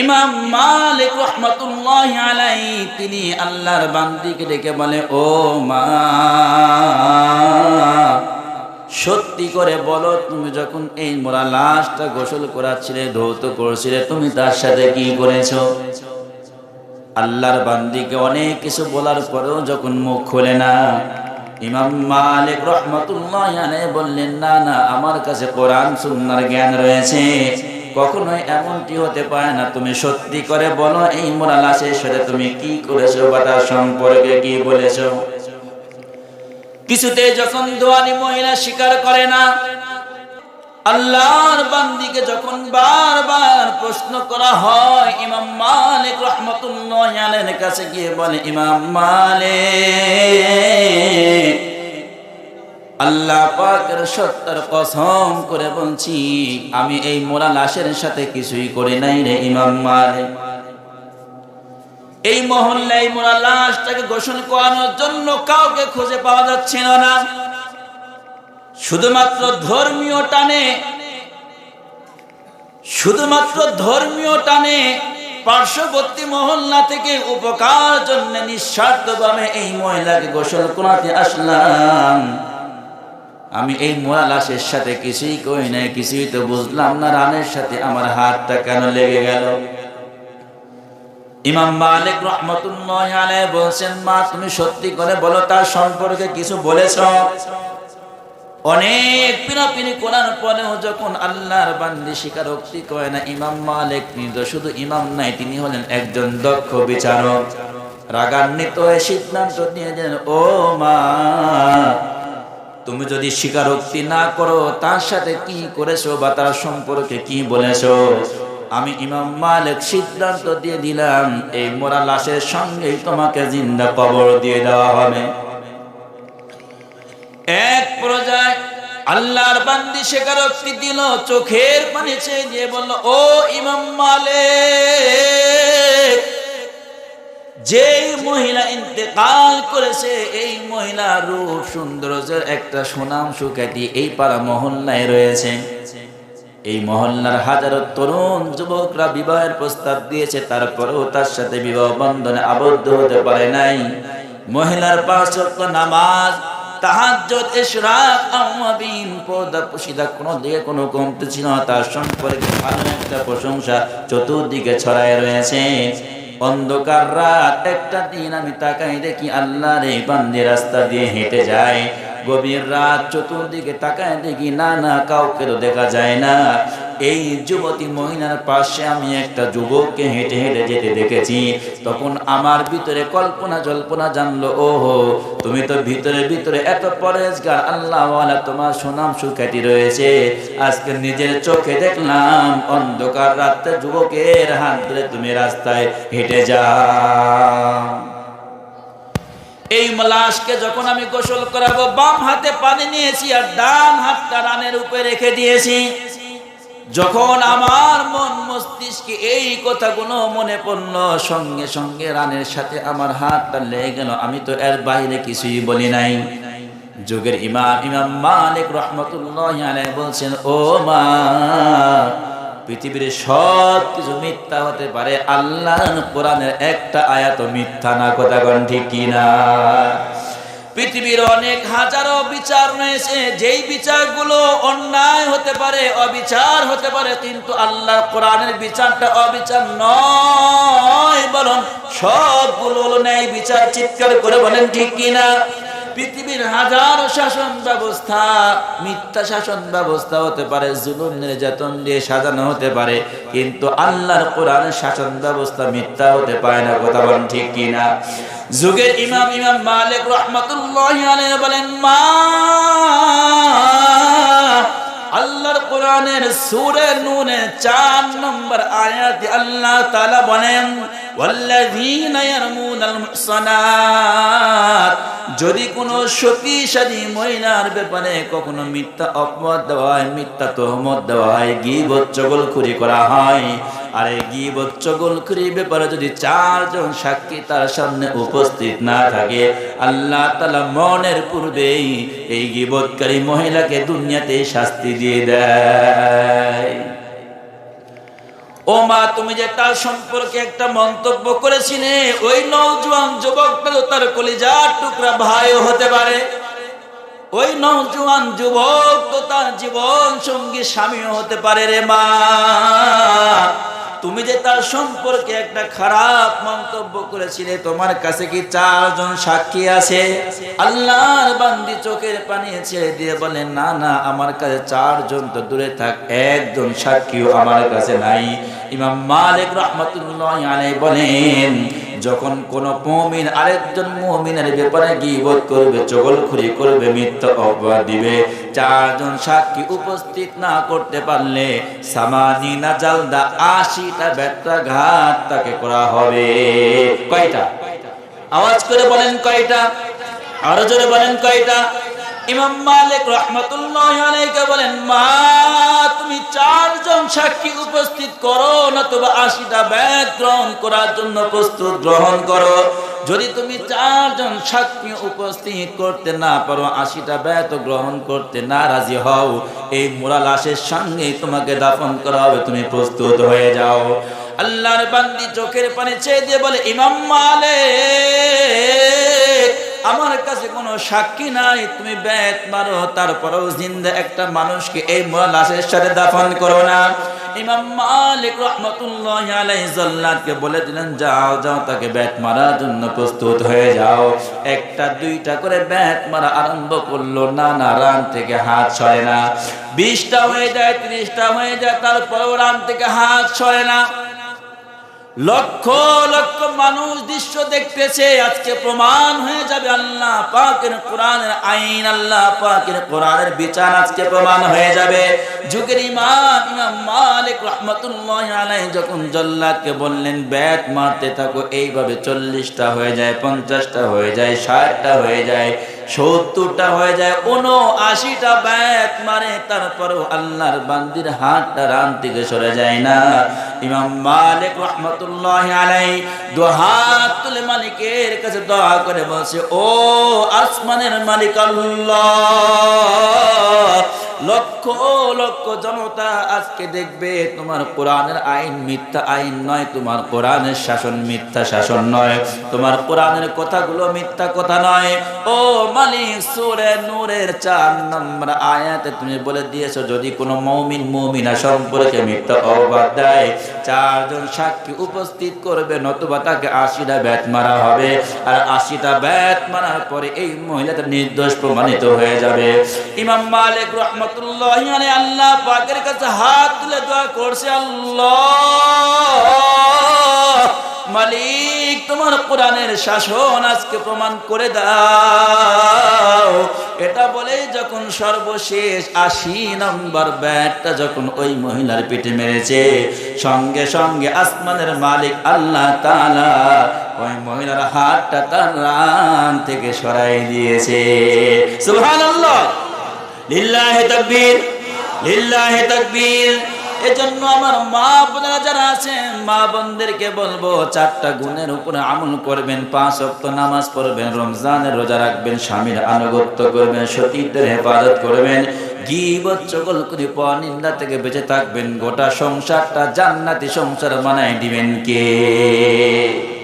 ইমাম মালিক রহমতুল্লাহ আলাই তিনি আল্লাহর বান্দিকে ডেকে বলে, ও মা, সত্যি করে বলো, তুমি যখন এই মোরা লাশটা গোসল করাচ্ছিলে, ধৌত করছিলে, তুমি তার সাথে কি করেছ? আল্লাহর বান্দিকে অনেক কিছু বলার পরেও যখন মুখ খোলে না, ইমাম মালিক রহমতুল্লাহ বললেন, না না, আমার কাছে কোরআন, সুন্নার জ্ঞান রয়েছে। কখনোই এমনটি হতে পারে না। তুমি সত্যি করে বলো, এই মোরা লাশের সাথে তুমি কি করেছ বা তার সম্পর্কে কি বলেছ? কিছুতে যখন দোয়ানি মহিলা স্বীকার করে না, আল্লাহর বান্দিকে যখন বারবার প্রশ্ন করা হয়, ইমাম মালিক রহমতুল্লাহ কাছে গিয়ে বলে, ইমাম মালিক আল্লাহ পাকের সত্তর কসম করে বলছি, আমি এই মোরা লাশের সাথে কিছুই করি নাই রে ইমাম মালিক। এই মহল্লায় মোরা লাশটাকে গোসল করানোর জন্য কাউকে খুঁজে পাওয়া যাচ্ছিল না। শুধুমাত্র ধর্মীয় টানে, শুধুমাত্র ধর্মীয় টানে পার্শ্ববর্তী মহল্লা থেকে উপকার জন্য নিঃস্বার্থভাবে এই মহিলাকে গোসল করাতে আসলাম। আমি এই মোরা লাশের সাথে কিছুই কই নাই, কিছুই তো বুঝলাম না রানের সাথে আমার হাতটা কেন লেগে গেল। ইমাম মালিক রহমতুল্লাহ বলছেন, মা, তুমি সত্যি করে বলো, তার সম্পর্কে কিছু বলেছ? অনেক পিনাপিনি করার পরেও যখন আল্লাহর বান্দি স্বীকারোক্তি করে না, ইমাম মালিক তো শুধু ইমাম নাই, তিনি হলেন একজন দক্ষ বিচারক। রাগান্বিত হয়ে সিদ্ধান্ত নিয়েছেন ও মা তুমি যদি স্বীকারোক্তি না করো, তার সাথে কি করেছ বা তার সম্পর্কে কি বলেছ? আমি ইমাম মালিক সিদ্ধান্ত দিয়ে দিলাম, এই মোরা লাশের সঙ্গেই তোমাকে জিন্দা কবর দিয়ে দেওয়া হবে। এক পর্যায়ে আল্লাহর বান্দি স্বীকারোক্তি দিল, চোখের পানি চেয়ে দিয়ে বলল, ও ইমাম মালিক যেই মহিলা ইন্তেকাল করেছে, এই মহিলা রূপ সৌন্দর্যের একটা সুনাম সুখ্যাতি এই পাড়া মহল্লায় রয়েছে। এই মহল্লার হাজারো তরুণ যুবকরা বিবাহের প্রস্তাব দিয়েছে, তারপরেও তার সাথে বিবাহ বন্ধনে আবদ্ধ হতে পারে নাই। মহিলার পাঁচ নামাজ, তাহাজ্জুদ, ইশরাক তার সম্পর্কে ভালো একটা প্রশংসা চতুর্দিকে ছড়ায় রয়েছে। অন্ধকার রাত, একটা দিন আমি তাকাই দেখি আল্লাহ রে, বান্দি রাস্তা দিয়ে হেঁটে যায়। গভীর রাত, চতুর্দিকে তাকায় দেখি না না কাউকে তো দেখা যায় না। এই যুবতী মহিলার পাশে আমি একটা যুবককে হেঁটে হেঁটে যেতে দেখেছি। তখন আমার ভিতরে কল্পনা জল্পনা জানলো, ওহো, তুমি তো ভিতরে ভিতরে এত পরেজগার আল্লাহ তোমার সুনাম সুখ্যাতি রয়েছে। আজকে নিজের চোখে দেখলাম অন্ধকার রাত্রে যুবকের হাত ধরে তুমি রাস্তায় হেঁটে যাও। এই লাশকে যখন আমি গোসল করাবো, বাম হাতে পানি নিয়েছি আর ডান হাতটা রানের উপরে রেখে দিয়েছি। যখন আমার মন মস্তিষ্কে এই কথাগুলো মনে পড়ল, সঙ্গে সঙ্গে রানের সাথে আমার হাতটা লেগে গেল। আমি তো এর বাইরে কিছুই বলি নাই। যুগের ইমাম ইমাম মালিক রহমতুল্লাহ বলছেন, ও মা, পৃথিবীর সব কিছু মিথ্যা হতে পারে। আল্লাহ কোরআনের একটা আয়াত মিথ্যা না। কথা ঠিক কিনা? পৃথিবীর অনেক হাজারো বিচার রয়েছে, যেই বিচারগুলো অন্যায় হতে পারে, অবিচার হতে পারে, কিন্তু আল্লাহ কোরআনের বিচারটা অবিচার নয় বলুন সবগুলো ন্যায় বিচার। চিৎকার করে বলেন, ঠিক কিনা? পৃথিবীর হাজারো শাসন ব্যবস্থা, মিথ্যা শাসন ব্যবস্থা হতে পারে, জুলুম, নির্যাতন দিয়ে সাজানো হতে পারে, কিন্তু আল্লাহর কোরআনের শাসন ব্যবস্থা মিথ্যা হতে পারে না, কথা বলেন ঠিক কিনা? যুগের ইমাম ইমাম মালিক রহমতুল্লাহ বলেন, মা, আল্লাহর কোরআনের সূরা নূনে 4 নম্বর আয়াতে আল্লাহ তাআলা বলেন যদি কোনো সতীসাদী মহিলার ব্যাপারে কখনো মিথ্যা অপবাদ দেওয়া হয়, মিথ্যা তহমত দেওয়া হয়, গিবত, চগলখুরি করা হয় আর এই গিবত চগলখুরি ব্যাপারে যদি চারজন সাক্ষী তার সামনে উপস্থিত না থাকে, আল্লাহ তালা মনের পূর্বেই এই গিবতকারী মহিলাকে দুনিয়াতে শাস্তি দিয়ে দেয়। ও মা তুমি যে তার সম্পর্কে একটা মন্তব্য করেছিলে, ওই নওজোয়ান যুবকটা তো তার কলিজার টুকরা ভাইও হতে পারে। ওই নওজোয়ান যুবক তো তার জীবন সঙ্গী স্বামীও হতে পারে রে মা। তুমি যে তার সম্পর্কে একটা খারাপ মন্তব্য করেছিলে, তোমার কাছে কি চারজন সাক্ষী আছে? আল্লাহর বান্দি চোখের পানি ছেড়ে দিয়ে বলে, না না, আমার কাছে চারজন তো দূরে থাক, একজন সাক্ষীও আমার কাছে নাই। ইমাম মালিক রহমতুল্লাহ বলেন যখন কোন মমিন আরেকজন মমিনের ব্যাপারে গিবত করবে, চগলখুরি করবে, মিথ্যা অপবাদ দিবে, চারজন সাক্ষী উপস্থিত না করতে পারলে সামানি না জালদা আশিটা ব্যথা ঘাত তাকে করা হবে। কয়টা? আওয়াজ করে বলেন কয়টা? আরও জোরে বলেন কয়টা? ইমাম মালিক রহমতুল্লাহ আলাইকে বলেন, মা, তুমি চারজন সাক্ষী উপস্থিত করো, নতুবা আশিটা ব্যাগ গ্রহণ করার জন্য প্রস্তুত গ্রহণ করো। যদি তুমি চারজন সাক্ষী উপস্থিত করতে না পারো, আশিটা ব্যত গ্রহণ করতে না রাজি হও। এই মোরা লাশের সঙ্গে তোমাকে দাফন করা হবে, তুমি প্রস্তুত হয়ে যাও। আল্লাহর বান্দি চোখের পানি চেয়ে দিয়ে বলে, ইমাম মালিক আমার কাছে কোনো সাক্ষী নাই, তুমি ব্যাত মারো, তারপরেও জিন্দা একটা মানুষকে এই লাশের সাথে দাফন করো না। ইমাম মালিক রহমতুল্লাহ জাল্লাতকে বলে দিলেন, যাও যাও, তাকে ব্যাট মারার জন্য প্রস্তুত হয়ে যাও। একটা, দুইটা করে ব্যাট মারা আরম্ভ করল না না রান থেকে হাত সরে না। বিশটা হয়ে যায়, ত্রিশটা হয়ে যায়, তারপরেও রান থেকে হাত সরে না। লক্ষ লক্ষ মানুষ দৃশ্য দেখতেছে, আজকে প্রমাণ হয়ে যাবে আল্লাহ পাকের কোরআনের আইন, আল্লাহ পাকের কোরআনের বিচার আজকে প্রমাণ হয়ে যাবে। যুগের ইমাম ইমাম মালিক রহমতুল্লাহ যখন জল্লাদকে বললেন, ব্যাট মারতে থাকো, এইভাবে চল্লিশটা হয়ে যায়, পঞ্চাশটা হয়ে যায়, ষাটটা হয়ে যায়। সত্তরটা হয়ে যায় আশিটা মারে আল্লাহর বান্দির হাতটা রান থেকে সরে যায় না। ইমাম মালিক রহমতুল্লাহ আলাই দু হাত তুলে মালিকের কাছে দোয়া করে বলছে, ও আসমানের মালিক আল্লাহ লক্ষ লক্ষ জনতা আজকে দেখবে তোমার কোরআনের আইন মিথ্যা আইন নয়, তোমার কোরআনের শাসন মিথ্যা শাসন নয়, তোমার কোরআনের কথাগুলো মিথ্যা কথা নয়। ও মালিক সুরে নূরের চার নম্বর আয়াতে তুমি বলে দিয়েছ, যদি কোনো মৌমিন, মৌমিনা সম্পর্কে মিথ্যা অবাদ দেয় চারজন সাক্ষী উপস্থিত করবে, নতুবা তাকে আশিটা ব্যাট মারা হবে। আর আশিটা ব্যাট মারার পরে এই মহিলাটা নির্দোষ প্রমাণিত হয়ে যাবে। ইমাম মালিক রহমতুল্লাহ আল্লাহ পাকের কাছে হাত তুলে দোয়া করছে, আল্লাহ! মালিক, তোমার কোরআনের শাসন আজকে প্রমাণ করে দাও। এটা বলে যখন সর্বশেষ আশি নম্বর ব্যাটটা যখন ওই মহিলার পিঠে মেরেছে, সঙ্গে সঙ্গে আসমানের মালিক আল্লাহ তালা ওই মহিলার হাতটা তার রান থেকে সরাই দিয়েছে। সুবহানাল্লাহ। লিল্লাহে তাকবীর। লিল্লাহে তাকবীর। এজন্য আমার মা বোনেরা যারা আছেন, মা বোনদেরকে বলব চারটা গুণের উপরে আমল করবেন, পাঁচ অক্ত নামাজ পড়বেন, রমজানের রোজা রাখবেন, স্বামীর আনুগত্য করবেন, সতীদের হেফাজত করবেন নিন্দা থেকে বেঁচে থাকবেন, গোটা সংসারটা জান্নাতি সংসার বানাই দিবেন কে?